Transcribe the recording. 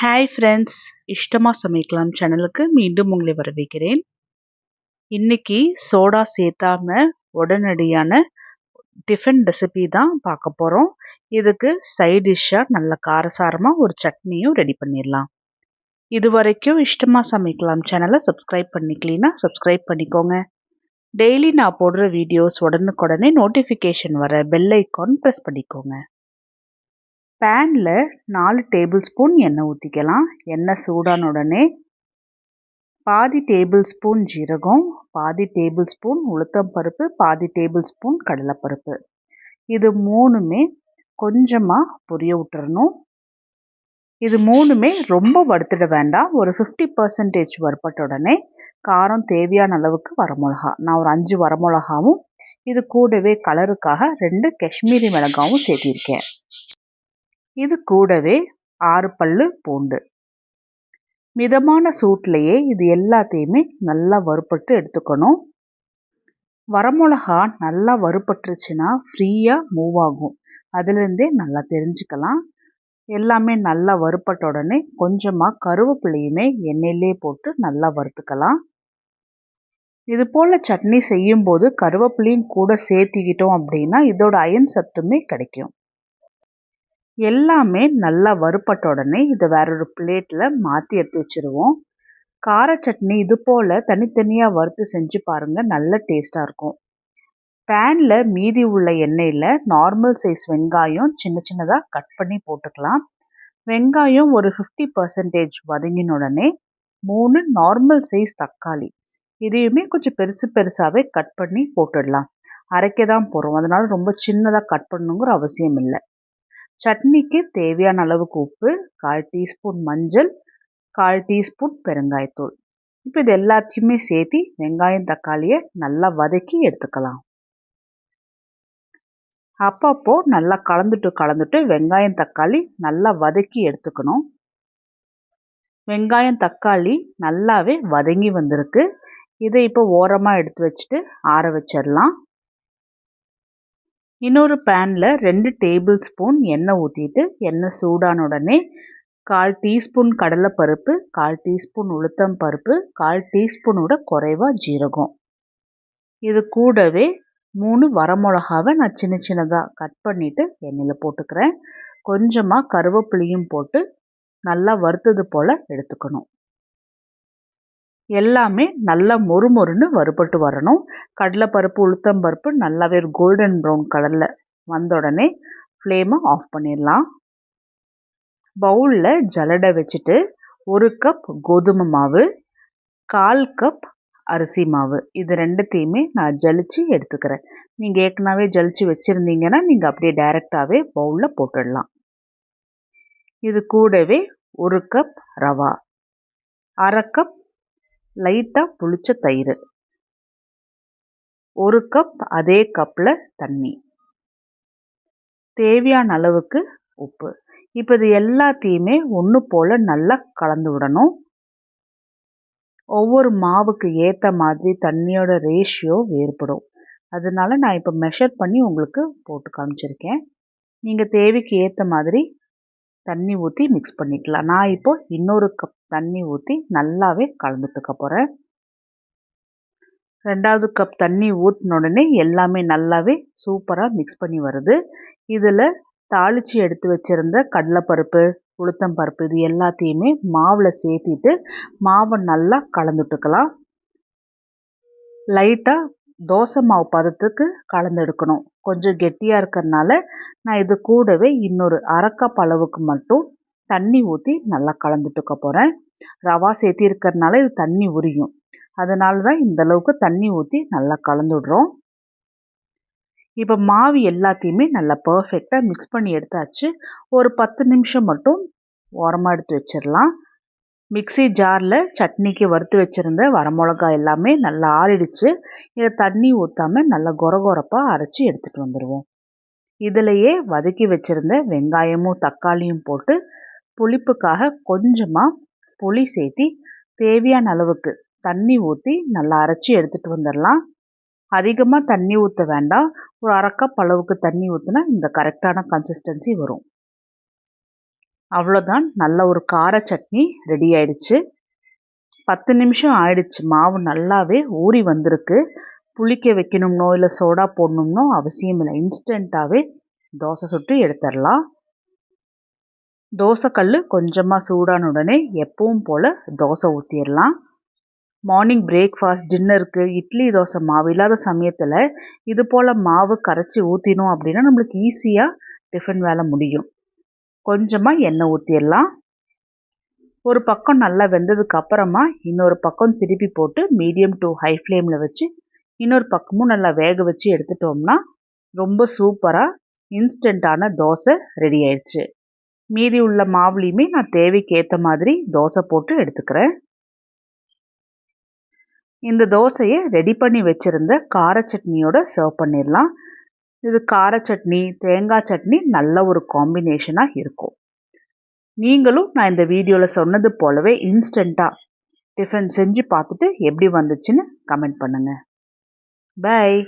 Hi friends இஷ்டமா சமைக்கலாம் சேனலுக்கு மீண்டும் உங்களை வரவேற்கிறேன். இன்னைக்கு சோடா சேர்த்தாம உடனடியான டிஃபன் ரெசிபி தான் பார்க்க போகிறோம் இதுக்கு சைட் டிஷ்ஷாக நல்ல காரசாரமாக ஒரு சட்னியும் ரெடி பண்ணிடலாம். இது வரைக்கும் இஷ்டமா சமைக்கலாம் சேனலை சப்ஸ்கிரைப் பண்ணிக்கலனா சப்ஸ்கிரைப் பண்ணிக்கோங்க. டெய்லி நான் போடுற வீடியோஸ் உடனுக்குடனே நோட்டிஃபிகேஷன் வர பெல் ஐக்கான் ப்ரெஸ் பண்ணிக்கோங்க. பேனில் நாலு டேபிள் ஸ்பூன் எண்ணெய் ஊற்றிக்கலாம் எண்ணெய் சூடான உடனே பாதி டேபிள் ஸ்பூன் ஜீரகம் பாதி டேபிள் ஸ்பூன் உளுத்தம் பருப்பு பாதி டேபிள் ஸ்பூன் கடலைப்பருப்பு. இது மூணுமே கொஞ்சமாக பொரிய விட்டுறணும். இது மூணுமே ரொம்ப வறுத்துட வேண்டாம். ஒரு ஃபிஃப்டி பர்சன்டேஜ் வறுப்பட்ட உடனே காரம் தேவையான அளவுக்கு வரமிளகா. நான் ஒரு அஞ்சு வரமிளகாவும் இது கூடவே கலருக்காக ரெண்டு காஷ்மீரி மிளகாவும் சேர்த்திருக்கேன். இது கூடவே ஆறு பல்லு பூண்டு. மிதமான சூட்லேயே இது எல்லாத்தையுமே நல்லா வறுப்பட்டு எடுத்துக்கணும். வரமிளகா நல்லா வறுபட்டுருச்சுன்னா ஃப்ரீயாக மூவ் ஆகும். அதுலேருந்தே நல்லா தெரிஞ்சுக்கலாம். எல்லாமே நல்லா வறுப்பட்ட உடனே கொஞ்சமாக கருவேப்பிலையுமே எண்ணெயிலே போட்டு நல்லா வறுத்துக்கலாம். இது போல் சட்னி செய்யும்போது கருவேப்பிலையும் கூட சேர்த்திக்கிட்டோம் அப்படின்னா இதோட அயன் சத்துமே கிடைக்கும். எல்லாமே நல்லா வறுப்பட்ட உடனே இதை வேற ஒரு பிளேட்டில் மாற்றி எடுத்து வச்சுருவோம். கார சட்னி இது போல் தனித்தனியாக வறுத்து செஞ்சு பாருங்கள் நல்ல டேஸ்ட்டாக இருக்கும். பேனில் மீதி உள்ள எண்ணெயில் நார்மல் சைஸ் வெங்காயம் சின்ன சின்னதாக கட் பண்ணி போட்டுக்கலாம். வெங்காயம் ஒரு ஃபிஃப்டி பர்சன்டேஜ் வதங்கின உடனே மூணு நார்மல் சைஸ் தக்காளி. இதையுமே கொஞ்சம் பெருசு பெருசாகவே கட் பண்ணி போட்டுடலாம். அரைக்க தான் போகிறோம் அதனால் ரொம்ப சின்னதாக கட் பண்ணணுங்கிற அவசியம் இல்லை. சட்னிக்கு தேவையான அளவுக்கு உப்பு கால் டீஸ்பூன் மஞ்சள் கால் டீஸ்பூன் பெருங்காயத்தூள் இப்போ இது எல்லாத்தையுமே சேர்த்து வெங்காயம் தக்காளியை நல்லா வதக்கி எடுத்துக்கலாம். அப்பப்போ நல்லா கலந்துட்டு கலந்துட்டு வெங்காயம் தக்காளி நல்லா வதக்கி எடுத்துக்கணும். வெங்காயம் தக்காளி நல்லாவே வதங்கி வந்திருக்கு. இதை இப்போ ஓரமாக எடுத்து வச்சுட்டு ஆற வச்சிடலாம். இன்னொரு பேனில் ரெண்டு டேபிள் ஸ்பூன் எண்ணெய் ஊற்றிட்டு எண்ணெய் சூடான உடனே கால் டீஸ்பூன் கடலைப்பருப்பு கால் டீஸ்பூன் உளுத்தம் பருப்பு கால் டீஸ்பூனோட குறைவாக ஜீரகம். இது கூடவே மூணு வரமிளகாவை நான் சின்ன சின்னதாக கட் பண்ணிவிட்டு எண்ணெயில் போட்டுக்கிறேன். கொஞ்சமாக கருவேப்பிலையும் போட்டு நல்லா வறுத்தது போல் எடுத்துக்கணும். எல்லாமே நல்லா மொறு மொறுன்னு வறுபட்டு வரணும். கடலைப்பருப்பு உளுத்தம் பருப்பு நல்லாவே கோல்டன் ப்ரௌன் கலரில் வந்த உடனே ஃப்ளேமை ஆஃப் பண்ணிடலாம். பவுலில் ஜலடை வச்சுட்டு ஒரு கப் கோதுமை மாவு கால் கப் அரிசி மாவு. இது ரெண்டுத்தையுமே நான் ஜலிச்சு எடுத்துக்கிறேன். நீங்கள் ஏற்கனவே ஜலிச்சு வச்சுருந்தீங்கன்னா நீங்கள் அப்படியே டைரெக்டாகவே பவுலில் போட்டுடலாம். இது கூடவே ஒரு கப் ரவா அரை கப் லைட்டாக புளிச்ச தயிர். ஒரு கப் அதே கப்பில் தண்ணி. தேவையான அளவுக்கு உப்பு. இப்போ இது எல்லாத்தையுமே ஒன்று போல் நல்லா கலந்து விடணும். ஒவ்வொரு மாவுக்கு ஏற்ற மாதிரி தண்ணியோட ரேஷியோ வேறுபடும். அதனால நான் இப்போ மெஷர் பண்ணி உங்களுக்கு போட்டு காமிச்சிருக்கேன். நீங்கள் தேவைக்கு ஏற்ற மாதிரி தண்ணி ஊற்றி மிக்ஸ் பண்ணிக்கலாம். நான் இப்போ இன்னொரு கப் தண்ணி ஊற்றி நல்லாவே கலந்துட்டுக்க போகிறேன் ரெண்டாவது கப் தண்ணி ஊற்றின உடனே எல்லாமே நல்லாவே சூப்பராக மிக்ஸ் பண்ணி வருது. இதில் தாளித்து எடுத்து வச்சுருந்த கடலைப்பருப்பு உளுத்தம்பருப்பு இது எல்லாத்தையுமே மாவில் சேர்த்திட்டு மாவை நல்லா கலந்துட்டுக்கலாம். லைட்டாக தோசை மாவு பதத்துக்கு கலந்து எடுக்கணும். கொஞ்சம் கெட்டியாக இருக்கிறதுனால நான் இது கூடவே இன்னொரு அரைக்கப் அளவுக்கு மட்டும் தண்ணி ஊற்றி நல்லா கலந்துட்டுக்க போகிறேன் ரவா சேர்த்தி இருக்கிறதுனால இது தண்ணி உரியும். அதனால தான் இந்த அளவுக்கு தண்ணி ஊற்றி நல்லா கலந்து இப்போ மாவு எல்லாத்தையுமே நல்லா பர்ஃபெக்டாக மிக்ஸ் பண்ணி எடுத்தாச்சு. ஒரு பத்து நிமிஷம் மட்டும் ஓரமாக எடுத்து வச்சிடலாம். மிக்சி ஜாரில் சட்னிக்கு வறுத்து வச்சுருந்த வரமிளகா எல்லாமே நல்லா ஆறிடுச்சு. இதை தண்ணி ஊற்றாமல் நல்லா கொரகொரப்பாக அரைச்சி எடுத்துகிட்டு வந்துடுவோம் இதிலையே வதக்கி வச்சுருந்த வெங்காயமும் தக்காளியும் போட்டு புளிப்புக்காக கொஞ்சமாக புளி சேர்த்தி தேவையான அளவுக்கு தண்ணி ஊற்றி நல்லா அரைச்சி எடுத்துகிட்டு வந்துடலாம் அதிகமாக தண்ணி ஊற்ற வேண்டாம். ஒரு அரைக்கப் அளவுக்கு தண்ணி ஊற்றினா இந்த கரெக்டான கன்சிஸ்டன்சி வரும். அவ்வளோதான் நல்ல ஒரு கார சட்னி ரெடி ஆயிடுச்சு. பத்து நிமிஷம் ஆயிடுச்சு. மாவு நல்லாவே ஊறி வந்திருக்கு. புளிக்க வைக்கணும்னோ இல்லை சோடா போடணும்னோ அவசியம் இல்லை. இன்ஸ்டண்ட்டாகவே தோசை சுட்டு எடுத்துடலாம். தோசைக்கல் கொஞ்சமாக சூடான உடனே எப்பவும் போல் தோசை ஊற்றிடலாம் மார்னிங் பிரேக்ஃபாஸ்ட் டின்னருக்கு இட்லி தோசை மாவு இல்லாத சமயத்தில் இது போல் மாவு கரைச்சி ஊற்றினோம் அப்படின்னா நம்மளுக்கு ஈஸியாக டிஃபன் வேலை முடியும். கொஞ்சமாக எண்ணெய் ஊற்றிடலாம் ஒரு பக்கம் நல்லா வெந்ததுக்கு அப்புறமா இன்னொரு பக்கம் திருப்பி போட்டு மீடியம் டு ஹை ஃப்ளேமில் வச்சு இன்னொரு பக்கமும் நல்லா வேக வச்சு எடுத்துட்டோம்னா ரொம்ப சூப்பராக இன்ஸ்டண்ட்டான தோசை ரெடி ஆயிடுச்சு மீதி உள்ள மாவுலேயுமே நான் தேவைக்கு ஏற்ற மாதிரி தோசை போட்டு எடுத்துக்கிறேன். இந்த தோசையை ரெடி பண்ணி வச்சுருந்த கார சட்னியோட சர்வ் பண்ணிடலாம். இது கார சட்னி தேங்காய் சட்னி நல்ல ஒரு காம்பினேஷனாக இருக்கும். நீங்களும் நான் இந்த வீடியோவில் சொன்னது போலவே இன்ஸ்டண்ட்டாக டிஃபன் செஞ்சு பார்த்துட்டு எப்படி வந்துச்சுன்னு கமெண்ட் பண்ணுங்கள் பாய்